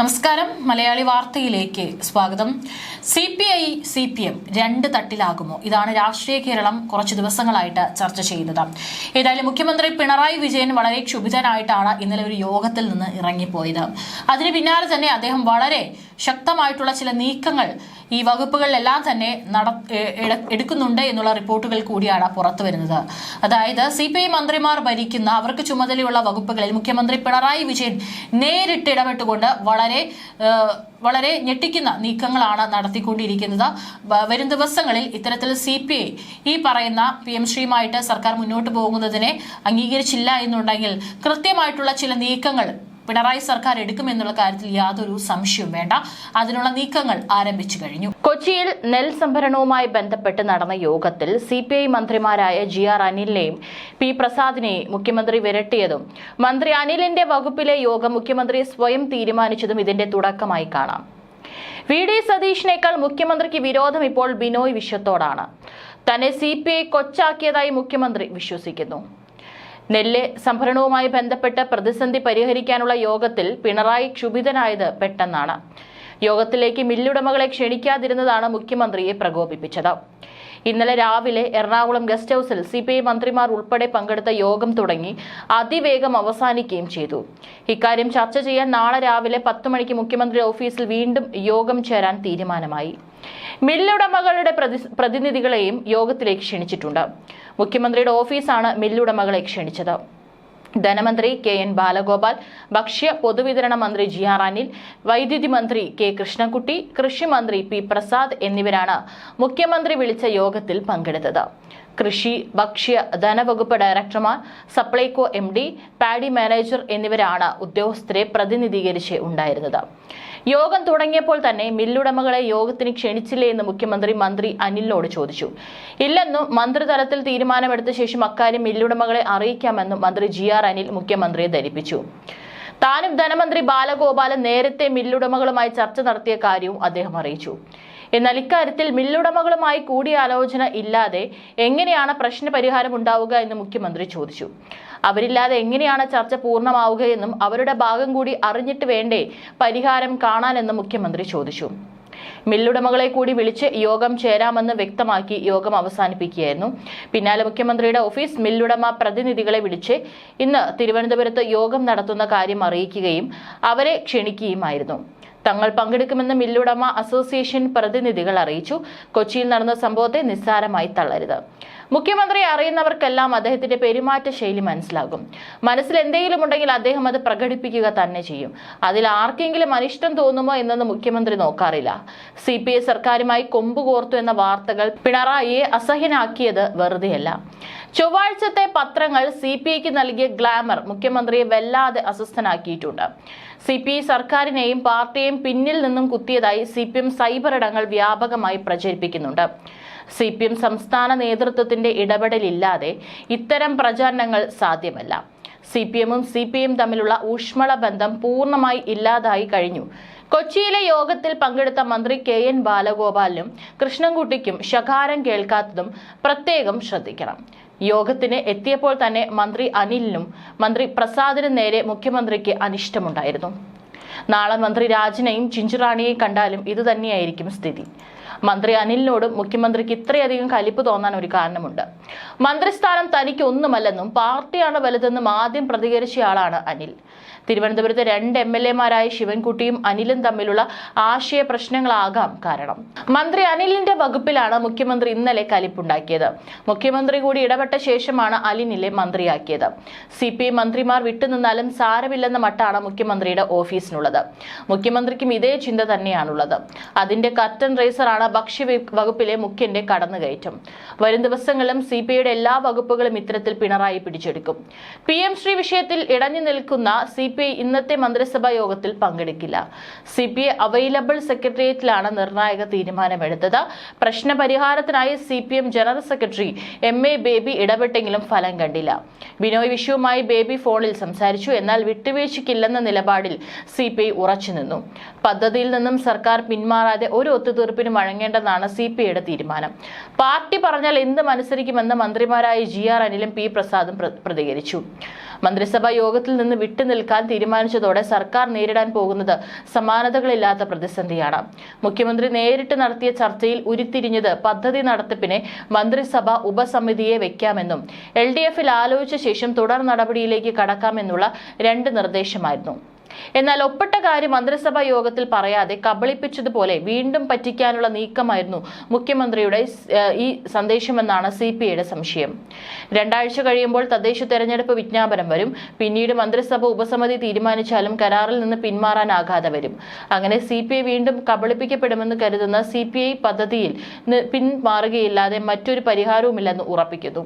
നമസ്കാരം. മലയാളി വാർത്തയിലേക്ക് സ്വാഗതം. C P I C P M രണ്ട് തട്ടിലാകുമോ? ഇതാണ് രാഷ്ട്രീയ കേരളം കുറച്ച് ദിവസങ്ങളായിട്ട് ചർച്ച ചെയ്യുന്നത്. ഏതായാലും മുഖ്യമന്ത്രി പിണറായി വിജയൻ വളരെ ക്ഷുഭിതനായിട്ടാണ് ഇന്നലെ ഒരു യോഗത്തിൽ നിന്ന് ഇറങ്ങിപ്പോയത്. അതിന് പിന്നാലെ തന്നെ അദ്ദേഹം വളരെ ശക്തമായിട്ടുള്ള ചില നീക്കങ്ങൾ ഈ വകുപ്പുകളിലെല്ലാം തന്നെ നട എടുക്കുന്നുണ്ട് എന്നുള്ള റിപ്പോർട്ടുകൾ കൂടിയാണ് പുറത്തു വരുന്നത്. അതായത് സി പി ഐ മന്ത്രിമാർ ഭരിക്കുന്ന അവർക്ക് ചുമതലയുള്ള വകുപ്പുകളിൽ മുഖ്യമന്ത്രി പിണറായി വിജയൻ നേരിട്ട് ഇടപെട്ടുകൊണ്ട് വളരെ വളരെ ഞെട്ടിക്കുന്ന നീക്കങ്ങളാണ് നടത്തിക്കൊണ്ടിരിക്കുന്നത്. വരും ദിവസങ്ങളിൽ ഇത്തരത്തിൽ സി പി ഐ ഈ പറയുന്ന പി എം ശ്രീയുമായിട്ട് സർക്കാർ മുന്നോട്ട് പോകുന്നതിനെ അംഗീകരിച്ചില്ല എന്നുണ്ടെങ്കിൽ കൃത്യമായിട്ടുള്ള ചില നീക്കങ്ങൾ പിണറായി സർക്കാർ എടുക്കുമെന്നുള്ള കാര്യത്തിൽ യാതൊരു സംശയവും വേണ്ട. അതിനുള്ള നീക്കങ്ങൾ ആരംഭിച്ചു കഴിഞ്ഞു. കൊച്ചിയിൽ നെൽ സംഭരണവുമായി ബന്ധപ്പെട്ട് നടന്ന യോഗത്തിൽ സി പി ഐ മന്ത്രിമാരായ ജി ആർ അനിലിനെയും പി പ്രസാദിനെയും മുഖ്യമന്ത്രി വിരട്ടിയതും. മന്ത്രി അനിലിന്റെ വകുപ്പിലെ യോഗം മുഖ്യമന്ത്രി സ്വയം തീരുമാനിച്ചതും ഇതിന്റെ തുടക്കമായി കാണാം. വി ഡി സതീഷിനേക്കാൾ മുഖ്യമന്ത്രിക്ക് വിരോധം ഇപ്പോൾ ബിനോയ് വിശ്വത്തോടാണ്. തന്നെ സി പി ഐ കൊച്ചാക്കിയതായി മുഖ്യമന്ത്രി വിശ്വസിക്കുന്നു. നെല്ല് സംഭരണവുമായി ബന്ധപ്പെട്ട് പ്രതിസന്ധി പരിഹരിക്കാനുള്ള യോഗത്തിൽ പിണറായി ക്ഷുഭിതനായത് പെട്ടെന്നാണ്. യോഗത്തിലേക്ക് മില്ലുടമകളെ ക്ഷണിക്കാതിരുന്നതാണ് മുഖ്യമന്ത്രിയെ പ്രകോപിപ്പിച്ചത്. ഇന്നലെ രാവിലെ എറണാകുളം ഗസ്റ്റ് ഹൌസിൽ സി പി ഐ മന്ത്രിമാർ ഉൾപ്പെടെ പങ്കെടുത്ത യോഗം തുടങ്ങി അതിവേഗം അവസാനിക്കുകയും ചെയ്തു. ഇക്കാര്യം ചർച്ച ചെയ്യാൻ നാളെ രാവിലെ പത്ത് മണിക്ക് മുഖ്യമന്ത്രി ഓഫീസിൽ വീണ്ടും യോഗം ചേരാൻ തീരുമാനമായി. മില്ലുടമകളുടെ പ്രതി- പ്രതിനിധികളെയും യോഗത്തിലേക്ക് ക്ഷണിച്ചിട്ടുണ്ട്. മുഖ്യമന്ത്രിയുടെ ഓഫീസാണ് മില്ലുടമകളെ ക്ഷണിച്ചത്. ധനമന്ത്രി കെ എൻ ബാലഗോപാൽ ഭക്ഷ്യ പൊതുവിതരണ മന്ത്രി ജി ആർ അനിൽ വൈദ്യുതി മന്ത്രി കെ കൃഷ്ണൻകുട്ടി കൃഷിമന്ത്രി പി പ്രസാദ് എന്നിവരാണ് മുഖ്യമന്ത്രി വിളിച്ച യോഗത്തിൽ പങ്കെടുത്തത്. കൃഷി ഭക്ഷ്യ ധനവകുപ്പ് ഡയറക്ടർമാർ Supplyco M D paddy manager എന്നിവരാണ് ഉദ്യോഗസ്ഥരെ പ്രതിനിധീകരിച്ച് ഉണ്ടായിരുന്നത്. യോഗം തുടങ്ങിയപ്പോൾ തന്നെ മില്ലുടമകളെ യോഗത്തിന് ക്ഷണിച്ചില്ലേ എന്ന് മുഖ്യമന്ത്രി മന്ത്രി അനിലിനോട് ചോദിച്ചു. ഇല്ലെന്നും മന്ത്രിതലത്തിൽ തീരുമാനമെടുത്ത ശേഷം അക്കാര്യം മില്ലുടമകളെ അറിയിക്കാമെന്നും മന്ത്രി ജി ആർ അനിൽ മുഖ്യമന്ത്രിയെ ധരിപ്പിച്ചു. താനും ധനമന്ത്രി ബാലഗോപാലൻ നേരത്തെ മില്ലുടമകളുമായി ചർച്ച നടത്തിയ കാര്യവും അദ്ദേഹം അറിയിച്ചു. എന്നാൽ ഇക്കാര്യത്തിൽ മില്ലുടമകളുമായി കൂടിയാലോചന ഇല്ലാതെ എങ്ങനെയാണ് പ്രശ്ന പരിഹാരം ഉണ്ടാവുക എന്ന് മുഖ്യമന്ത്രി ചോദിച്ചു. അവരില്ലാതെ എങ്ങനെയാണ് ചർച്ച പൂർണമാവുകയെന്നും അവരുടെ ഭാഗം കൂടി അറിഞ്ഞിട്ട് വേണ്ടേ പരിഹാരം കാണാനെന്നും മുഖ്യമന്ത്രി ചോദിച്ചു. മില്ലുടമകളെ കൂടി വിളിച്ച് യോഗം ചേരാമെന്ന് വ്യക്തമാക്കി യോഗം അവസാനിപ്പിക്കുകയായിരുന്നു. പിന്നാലെ മുഖ്യമന്ത്രിയുടെ ഓഫീസ് മില്ലുടമ പ്രതിനിധികളെ വിളിച്ച് ഇന്ന് തിരുവനന്തപുരത്ത് യോഗം നടത്തുന്ന കാര്യം അറിയിക്കുകയും അവരെ ക്ഷണിക്കുകയുമായിരുന്നു. തങ്ങൾ പങ്കെടുക്കുമെന്ന് മില്ലുടമ അസോസിയേഷൻ പ്രതിനിധികൾ അറിയിച്ചു. കൊച്ചിയിൽ നടന്ന സംഭവത്തെ നിസ്സാരമായി തള്ളരുത് മുഖ്യമന്ത്രിയെ അറിയുന്നവർക്കെല്ലാം അദ്ദേഹത്തിന്റെ പെരുമാറ്റ ശൈലി മനസ്സിലാകും. മനസ്സിൽ എന്തെങ്കിലും ഉണ്ടെങ്കിൽ അദ്ദേഹം അത് പ്രകടിപ്പിക്കുക തന്നെ ചെയ്യും. അതിൽ ആർക്കെങ്കിലും അനിഷ്ടം തോന്നുമോ എന്നൊന്നും മുഖ്യമന്ത്രി നോക്കാറില്ല. സി പി ഐ സർക്കാരുമായി കൊമ്പുകോർത്തു എന്ന വാർത്തകൾ പിണറായിയെ അസഹ്യനാക്കിയത് വെറുതെയല്ല. ചൊവ്വാഴ്ചത്തെ പത്രങ്ങൾ സി പി ഐക്ക് നൽകിയ ഗ്ലാമർ മുഖ്യമന്ത്രിയെ വല്ലാതെ അസ്വസ്ഥനാക്കിയിട്ടുണ്ട്. സി പി ഐ സർക്കാരിനെയും പാർട്ടിയെയും പിന്നിൽ നിന്നും കുത്തിയതായി സി പി എം സൈബർ ഇടങ്ങൾ വ്യാപകമായി പ്രചരിപ്പിക്കുന്നുണ്ട്. സി പി എം സംസ്ഥാന നേതൃത്വത്തിന്റെ ഇടപെടലില്ലാതെ ഇത്തരം പ്രചാരണങ്ങൾ സാധ്യമല്ല. സി പി എമ്മും സി പി എം തമ്മിലുള്ള ഊഷ്മള ബന്ധം പൂർണമായി ഇല്ലാതായി കഴിഞ്ഞു. കൊച്ചിയിലെ യോഗത്തിൽ പങ്കെടുത്ത മന്ത്രി കെ എൻ ബാലഗോപാലിനും കൃഷ്ണൻകുട്ടിക്കും ശകാരം കേൾക്കാത്തതും പ്രത്യേകം ശ്രദ്ധിക്കണം. യോഗത്തിന് എത്തിയപ്പോൾ തന്നെ മന്ത്രി അനിലിനും മന്ത്രി പ്രസാദിനും നേരെ മുഖ്യമന്ത്രിക്ക് അനിഷ്ടമുണ്ടായിരുന്നു. നാളെ മന്ത്രി രാജനെയും ചിഞ്ചുറാണിയെയും കണ്ടാലും ഇതുതന്നെയായിരിക്കും സ്ഥിതി. മന്ത്രി അനിലിനോടും മുഖ്യമന്ത്രിക്ക് ഇത്രയധികം കലിപ്പ് തോന്നാൻ ഒരു കാരണമുണ്ട്. മന്ത്രിസ്ഥാനം തനിക്ക് ഒന്നുമല്ലെന്നും പാർട്ടിയാണ് വലുതെന്നും ആദ്യം പ്രതികരിച്ചയാളാണ് അനിൽ. തിരുവനന്തപുരത്തെ രണ്ട് എം എൽ എമാരായ ശിവൻകുട്ടിയും അനിലും തമ്മിലുള്ള ആശയ പ്രശ്നങ്ങളാകാം കാരണം. മന്ത്രി അനിലിന്റെ വകുപ്പിലാണ് മുഖ്യമന്ത്രി ഇന്നലെ കലിപ്പുണ്ടാക്കിയത്. മുഖ്യമന്ത്രി കൂടി ഇടപെട്ട ശേഷമാണ് അലിനിലെ മന്ത്രിയാക്കിയത്. സി പി മന്ത്രിമാർ വിട്ടുനിന്നാലും സാരമില്ലെന്ന മട്ടാണ് മുഖ്യമന്ത്രിയുടെ ഓഫീസിനുള്ളത്. മുഖ്യമന്ത്രിക്കും ഇതേ ചിന്ത തന്നെയാണുള്ളത്. അതിന്റെ കർട്ടൻ റേസറാണ് ഭക്ഷ്യ വകുപ്പിലെ മുഖ്യന്റെ കടന്നുകയറ്റം. വരും ദിവസങ്ങളിലും സി പി ഐയുടെ എല്ലാ വകുപ്പുകളും ഇത്തരത്തിൽ പിണറായി പിടിച്ചെടുക്കും. പി എം ശ്രീ വിഷയത്തിൽ ഇടഞ്ഞു നിൽക്കുന്ന സി പി ഇന്നത്തെ മന്ത്രിസഭാ യോഗത്തിൽ പങ്കെടുക്കില്ല. സി പി ഐ അവൈലബിൾ സെക്രട്ടേറിയറ്റിലാണ് നിർണായക തീരുമാനമെടുത്തത്. പ്രശ്ന പരിഹാരത്തിനായി C P M general secretary M A Baby ഇടപെട്ടെങ്കിലും ഫലം കണ്ടില്ല. ബിനോയ് വിഷുവുമായി ബേബി ഫോണിൽ സംസാരിച്ചു. എന്നാൽ വിട്ടുവീഴ്ചയ്ക്കില്ലെന്ന നിലപാടിൽ സി പി ഐ ഉറച്ചുനിന്നു പദ്ധതിയിൽ നിന്നും സർക്കാർ പിന്മാറാതെ ഒരു ഒത്തുതീർപ്പിനും വഴങ്ങേണ്ടെന്നാണ് സി പി ഐയുടെ തീരുമാനം. പാർട്ടി പറഞ്ഞാൽ എന്ത് അനുസരിക്കുമെന്ന് മന്ത്രിമാരായ ജി ആർ അനിലും പി പ്രസാദും പ്ര- പ്രതികരിച്ചു. മന്ത്രിസഭാ യോഗത്തിൽ നിന്ന് വിട്ടുനിൽക്കാൻ തീരുമാനിച്ചതോടെ സർക്കാർ നേരിടാൻ പോകുന്നത് സമാനതകളില്ലാത്ത പ്രതിസന്ധിയാണ്. മുഖ്യമന്ത്രി നേരിട്ട് നടത്തിയ ചർച്ചയിൽ ഉരുത്തിരിഞ്ഞത് പദ്ധതി നടത്തിപ്പിനെ മന്ത്രിസഭ ഉപസമിതിയെ വെക്കാമെന്നും എൽ ഡി എഫിൽ ആലോചിച്ച ശേഷം തുടർ നടപടിയിലേക്ക് കടക്കാമെന്നുള്ള രണ്ട് നിർദ്ദേശമായിരുന്നു. എന്നാൽ ഒപ്പിട്ട കാര്യം മന്ത്രിസഭാ യോഗത്തിൽ പറയാതെ കബളിപ്പിച്ചതുപോലെ വീണ്ടും പറ്റിക്കാനുള്ള നീക്കമായിരുന്നു മുഖ്യമന്ത്രിയുടെ ഈ സന്ദേശമെന്നാണ് സി പി ഐയുടെ സംശയം. രണ്ടാഴ്ച കഴിയുമ്പോൾ തദ്ദേശ തെരഞ്ഞെടുപ്പ് വിജ്ഞാപനം വരും. പിന്നീട് മന്ത്രിസഭ ഉപസമിതി തീരുമാനിച്ചാലും കരാറിൽ നിന്ന് പിന്മാറാനാകാതെ വരും. അങ്ങനെ സി പി ഐ വീണ്ടും കബളിപ്പിക്കപ്പെടുമെന്ന് കരുതുന്ന സി പി ഐ പദ്ധതിയിൽ പിന്മാറുകയില്ലാതെ മറ്റൊരു പരിഹാരവുമില്ലെന്ന് ഉറപ്പിക്കുന്നു.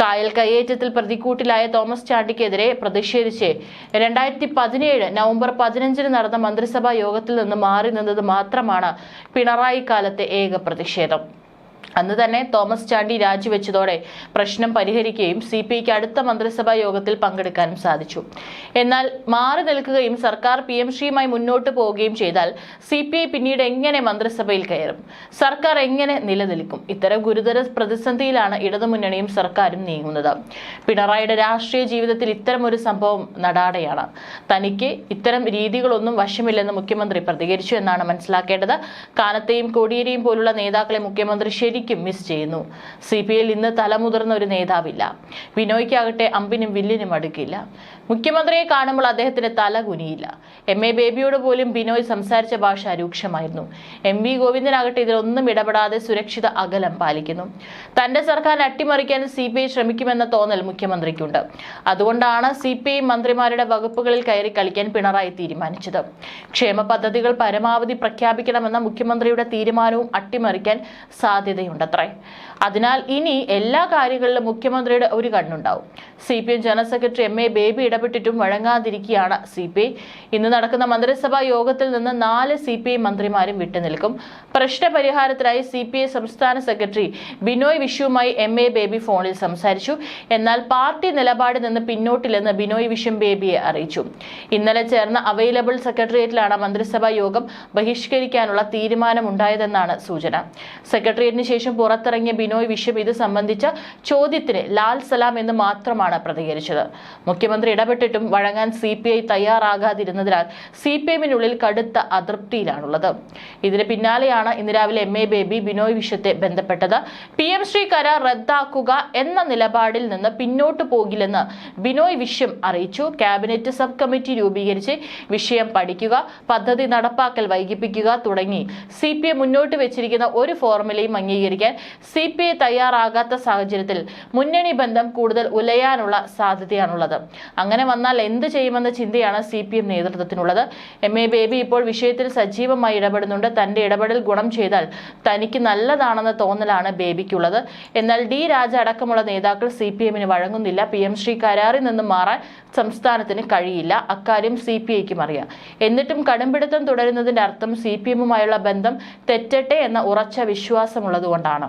കായൽ കയ്യേറ്റത്തിൽ പ്രതിക്കൂട്ടിലായ തോമസ് ചാണ്ടിക്കെതിരെ പ്രതിഷേധിച്ച് രണ്ടായിരത്തി പതിനേഴ് നവംബർ പതിനഞ്ചിന് നടന്ന മന്ത്രിസഭാ യോഗത്തിൽ നിന്ന് മാറി നിന്നത് മാത്രമാണ് പിണറായി കാലത്തെ ഏക പ്രതിഷേധം. അന്ന് തന്നെ തോമസ് ചാണ്ടി രാജിവെച്ചതോടെ പ്രശ്നം പരിഹരിക്കുകയും സി പി ഐക്ക് അടുത്ത മന്ത്രിസഭാ യോഗത്തിൽ പങ്കെടുക്കാനും സാധിച്ചു. എന്നാൽ മാറി നിൽക്കുകയും സർക്കാർ പി എം ശ്രീയുമായി മുന്നോട്ട് പോവുകയും ചെയ്താൽ സി പി ഐ പിന്നീട് എങ്ങനെ മന്ത്രിസഭയിൽ കയറും? സർക്കാർ എങ്ങനെ നിലനിൽക്കും? ഇത്തരം ഗുരുതര പ്രതിസന്ധിയിലാണ് ഇടതുമുന്നണിയും സർക്കാരും നീങ്ങുന്നത്. പിണറായിയുടെ രാഷ്ട്രീയ ജീവിതത്തിൽ ഇത്തരം ഒരു സംഭവം നടാടെയാണ് തനിക്ക് ഇത്തരം രീതികളൊന്നും വശമില്ലെന്ന് മുഖ്യമന്ത്രി പ്രതികരിച്ചു എന്നാണ് മനസ്സിലാക്കേണ്ടത്. കാനത്തെയും കോടിയേരിയും പോലുള്ള നേതാക്കളെ മുഖ്യമന്ത്രി ശരിക്കും മിസ് ചെയ്യുന്നു. സി പി ഐയിൽ ഇന്ന് തലമുതിർന്ന ഒരു നേതാവില്ല. ബിനോയ്ക്കാകട്ടെ അമ്പിനും വില്ലിനും അടുക്കില്ല. മുഖ്യമന്ത്രിയെ കാണുമ്പോൾ അദ്ദേഹത്തിന് തല കുനിയില്ല. എം എ ബേബിയോട് പോലും ബിനോയ് സംസാരിച്ച ഭാഷ രൂക്ഷമായിരുന്നു. എം വി ഗോവിന്ദനാകട്ടെ ഇതിലൊന്നും ഇടപെടാതെ സുരക്ഷിത അകലം പാലിക്കുന്നു. തന്റെ സർക്കാർ അട്ടിമറിക്കാൻ സി പി ഐ ശ്രമിക്കുമെന്ന തോന്നൽ മുഖ്യമന്ത്രിക്കുണ്ട്. അതുകൊണ്ടാണ് സി പി ഐ മന്ത്രിമാരുടെ വകുപ്പുകളിൽ കയറി കളിക്കാൻ പിണറായി തീരുമാനിച്ചത്. ക്ഷേമ പദ്ധതികൾ പരമാവധി പ്രഖ്യാപിക്കണമെന്ന മുഖ്യമന്ത്രിയുടെ തീരുമാനവും അട്ടിമറിക്കാൻ സാധ്യതയുണ്ടത്രേ. അതിനാൽ ഇനി എല്ലാ കാര്യങ്ങളിലും മുഖ്യമന്ത്രിയുടെ ഒരു കണ്ണുണ്ടാവും. C P M general secretary M A Baby ഇടപെട്ടിട്ടും വഴങ്ങാതിരിക്കുകയാണ് സി പി ഐ ഇന്ന് നടക്കുന്ന മന്ത്രിസഭാ യോഗത്തിൽ നിന്ന് നാല് സി പി ഐ മന്ത്രിമാരും വിട്ടുനിൽക്കും. പ്രശ്നപരിഹാരത്തിനായി സി പി ഐ സംസ്ഥാന സെക്രട്ടറി ബിനോയ് വിഷുവുമായി എം എ ബേബി ഫോണിൽ സംസാരിച്ചു. എന്നാൽ പാർട്ടി നിലപാടിൽ നിന്ന് പിന്നോട്ടില്ലെന്ന് ബിനോയ് വിഷു ബേബിയെ അറിയിച്ചു. ഇന്നലെ ചേർന്ന അവൈലബിൾ സെക്രട്ടേറിയറ്റിലാണ് മന്ത്രിസഭാ യോഗം ബഹിഷ്കരിക്കാനുള്ള തീരുമാനമുണ്ടായതെന്നാണ് സൂചന. സെക്രട്ടേറിയറ്റിന് ശേഷം പുറത്തിറങ്ങിയ ബിനോയ് വിശ്വം ഇത് സംബന്ധിച്ച ചോദ്യത്തിന് ലാൽ സലാം എന്ന് മാത്രമാണ് പ്രതികരിച്ചത്. മുഖ്യമന്ത്രി ഇടപെട്ടിട്ടും വഴങ്ങാൻ സി പി ഐ തയ്യാറാകാതിരുന്നതിനാൽ സി പി എമ്മിനുള്ളിൽ കടുത്ത അതൃപ്തിയിലാണുള്ളത്. ഇതിന് പിന്നാലെയാണ് ഇന്ന് രാവിലെ എം എ ബേബി ബിനോയ് വിശ്വത്തെ ബന്ധപ്പെട്ടത്. പി എം ശ്രീ കരാർ റദ്ദാക്കുക എന്ന നിലപാടിൽ നിന്ന് പിന്നോട്ട് പോകില്ലെന്ന് ബിനോയ് വിശ്വം അറിയിച്ചു. ക്യാബിനറ്റ് സബ് കമ്മിറ്റി രൂപീകരിച്ച് വിഷയം പഠിക്കുക പദ്ധതി നടപ്പാക്കൽ വൈകിപ്പിക്കുക തുടങ്ങി സി മുന്നോട്ട് വെച്ചിരിക്കുന്ന ഒരു ഫോർമുലയും അംഗീകരിക്കാൻ സി പി ഐ തയ്യാറാകാത്ത സാഹചര്യത്തിൽ മുന്നണി ബന്ധം കൂടുതൽ ഉലയാനുള്ള സാധ്യതയാണുള്ളത്. അങ്ങനെ വന്നാൽ എന്ത് ചെയ്യുമെന്ന ചിന്തയാണ് സി പി എം നേതൃത്വത്തിനുള്ളത്. എം. എ. ബേബി ഇപ്പോൾ വിഷയത്തിൽ സജീവമായി ഇടപെടുന്നുണ്ട്. തന്റെ ഇടപെടൽ ഗുണം ചെയ്താൽ തനിക്ക് നല്ലതാണെന്ന തോന്നലാണ് ബേബിക്കുള്ളത്. എന്നാൽ ഡി. രാജ അടക്കമുള്ള നേതാക്കൾ സി പി എമ്മിന് വഴങ്ങുന്നില്ല. പി. എം. ശ്രീ കരാറിൽ നിന്ന് മാറാൻ സംസ്ഥാനത്തിന് കഴിയില്ല. അക്കാര്യം സി പി ഐക്കും അറിയാം. എന്നിട്ടും കടുംപിടുത്തം തുടരുന്നതിന്റെ അർത്ഥം സി പി എമ്മുമായുള്ള ബന്ധം തെറ്റട്ടെ എന്ന ഉറച്ച കൊണ്ടാണ്